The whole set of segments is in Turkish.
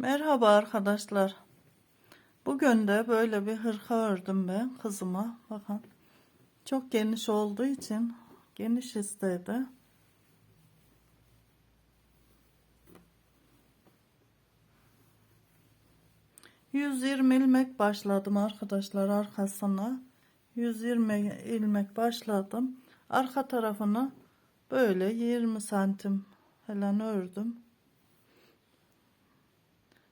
Merhaba arkadaşlar. Bugün de böyle bir hırka ördüm ben kızıma. Bakın. Çok geniş olduğu için geniş istedi. ...120 ilmek başladım arkadaşlar arkasına. 120 ilmek başladım. Arka tarafını böyle 20 santim falan ördüm.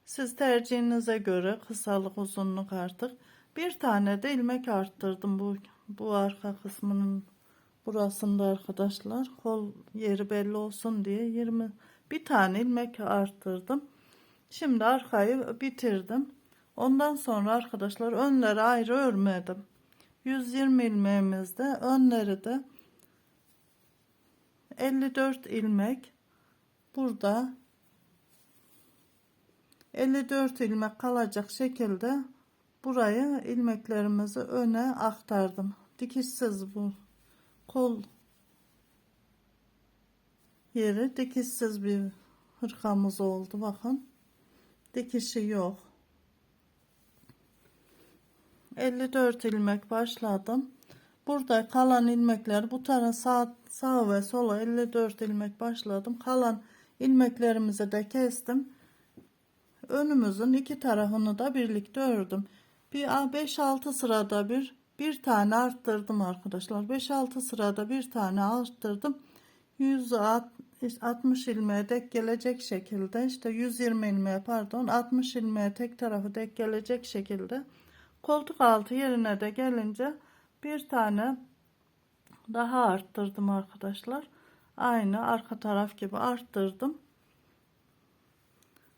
Siz tercihinize göre kısalık uzunluk artık. Bir tane de ilmek arttırdım bu bu arka kısmının burasında arkadaşlar. Kol yeri belli olsun diye 20 bir tane ilmek arttırdım. Şimdi arkayı bitirdim. Ondan sonra arkadaşlar önleri ayrı örmedim. 120 ilmeğimizde önleri de 54 ilmek burada 54 ilmek kalacak şekilde burayı ilmeklerimizi öne aktardım. Dikişsiz bu kol yeri dikişsiz bir hırkamız oldu bakın. Dikişi yok. 54 ilmek başladım. Burada kalan ilmekler bu tarafa sağ, sağ ve sola 54 ilmek başladım. Kalan ilmeklerimizi de kestim önümüzün iki tarafını da birlikte ördüm. Bir 5-6 sırada bir bir tane arttırdım arkadaşlar. 5-6 sırada bir tane arttırdım. 160 ilmeğe dek gelecek şekilde işte 120 ilmeğe pardon 60 ilmeğe tek tarafı dek gelecek şekilde koltuk altı yerine de gelince bir tane daha arttırdım arkadaşlar. Aynı arka taraf gibi arttırdım.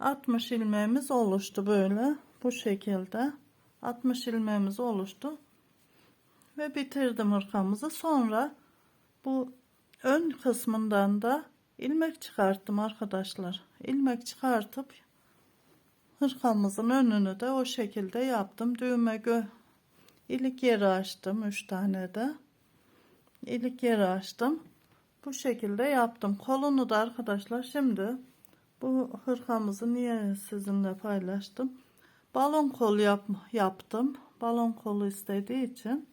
60 ilmeğimiz oluştu böyle bu şekilde. 60 ilmeğimiz oluştu. Ve bitirdim hırkamızı. Sonra bu ön kısmından da ilmek çıkarttım arkadaşlar. İlmek çıkartıp hırkamızın önünü de o şekilde yaptım. Düğme gö ilik yeri açtım 3 tane de. İlik yeri açtım. Bu şekilde yaptım. Kolunu da arkadaşlar şimdi bu hırkamızı niye sizinle paylaştım? Balon kol yap, yaptım. Balon kolu istediği için.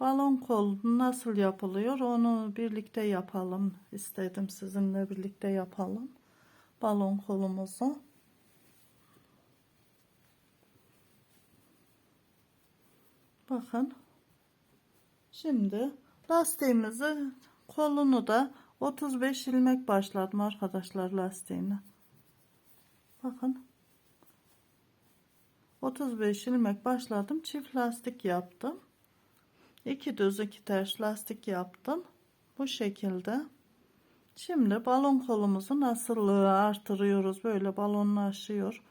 Balon kol nasıl yapılıyor onu birlikte yapalım istedim sizinle birlikte yapalım. Balon kolumuzu. Bakın. Şimdi lastiğimizi kolunu da 35 ilmek başladım arkadaşlar lastiğine. Bakın. 35 ilmek başladım. Çift lastik yaptım. 2 düz 2 ters lastik yaptım. Bu şekilde. Şimdi balon kolumuzu nasıl artırıyoruz? Böyle balonlaşıyor.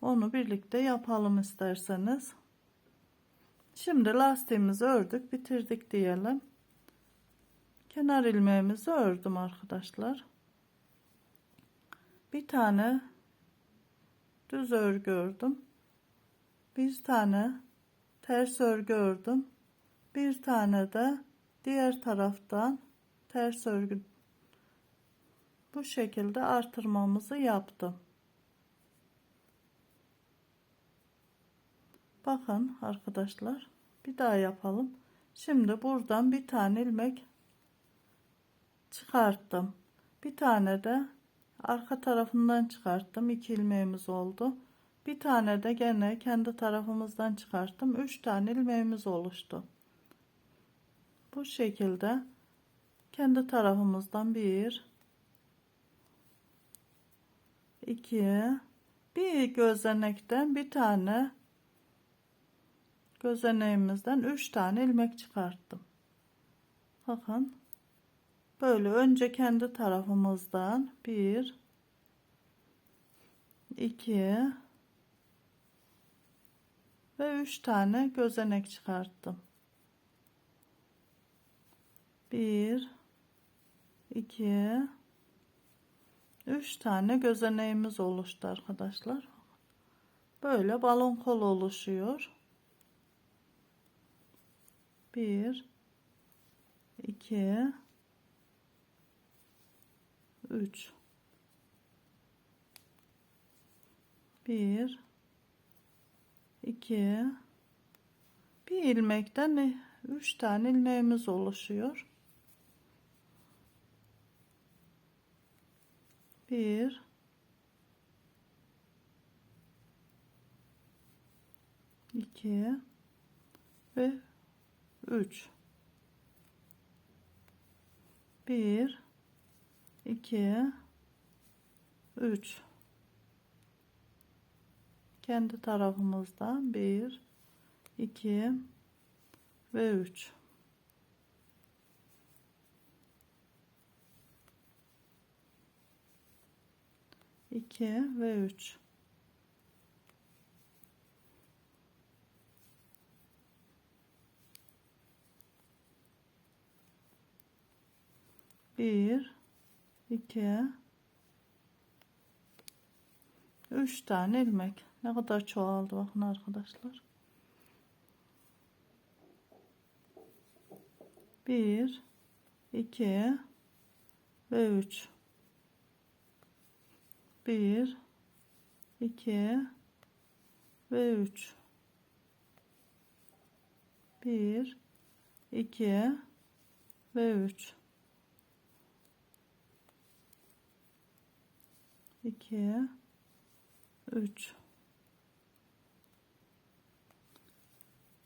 Onu birlikte yapalım isterseniz. Şimdi lastiğimizi ördük, bitirdik diyelim kenar ilmeğimizi ördüm arkadaşlar. Bir tane düz örgü ördüm. Bir tane ters örgü ördüm. Bir tane de diğer taraftan ters örgü bu şekilde artırmamızı yaptım. Bakın arkadaşlar bir daha yapalım. Şimdi buradan bir tane ilmek çıkarttım. Bir tane de arka tarafından çıkarttım. 2 ilmeğimiz oldu. Bir tane de gene kendi tarafımızdan çıkarttım. 3 tane ilmeğimiz oluştu. Bu şekilde kendi tarafımızdan bir iki bir gözenekten bir tane gözeneğimizden üç tane ilmek çıkarttım. Bakın Böyle önce kendi tarafımızdan bir, iki ve üç tane gözenek çıkarttım. Bir, iki, üç tane gözeneğimiz oluştu arkadaşlar. Böyle balon kol oluşuyor. Bir, iki, 3 Bir, iki, bir ilmekten üç tane ilmeğimiz oluşuyor. Bir, iki. Ve üç. Bir, iki, üç. Kendi tarafımızdan bir, iki ve üç. İki ve üç. Bir, iki, üç tane ilmek. Ne kadar çoğaldı bakın arkadaşlar. Bir, iki ve üç. Bir, iki ve üç. Bir, iki ve üç. 2 3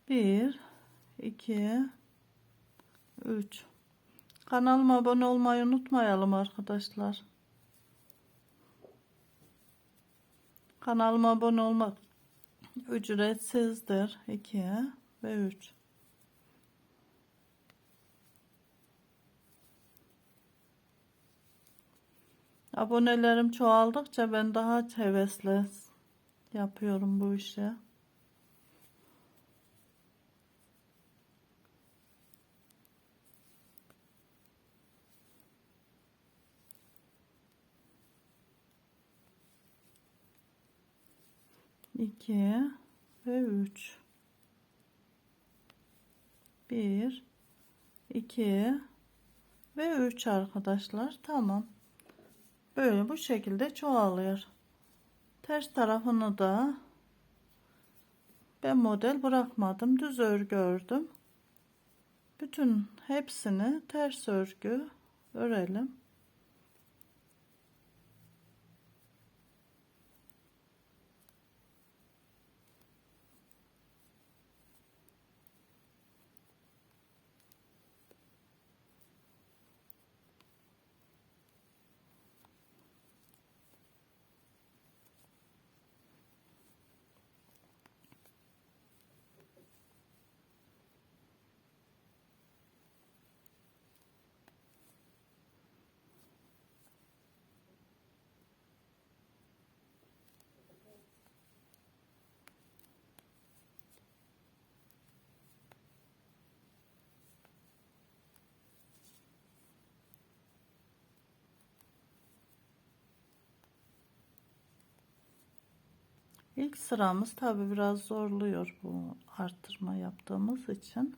1 2 3 Kanalıma abone olmayı unutmayalım arkadaşlar. Kanalıma abone olmak ücretsizdir. 2 ve 3 Abonelerim çoğaldıkça ben daha hevesli yapıyorum bu işi. İki ve üç. Bir, iki ve üç arkadaşlar. Tamam. Böyle bu şekilde çoğalıyor. Ters tarafını da ben model bırakmadım. Düz örgü ördüm. Bütün hepsini ters örgü örelim. İlk sıramız tabi biraz zorluyor bu arttırma yaptığımız için.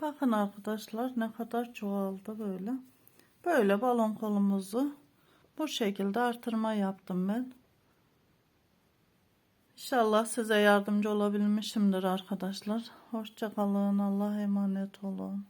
Bakın arkadaşlar ne kadar çoğaldı böyle. Böyle balon kolumuzu bu şekilde artırma yaptım ben. İnşallah size yardımcı olabilmişimdir arkadaşlar. Hoşçakalın. Allah'a emanet olun.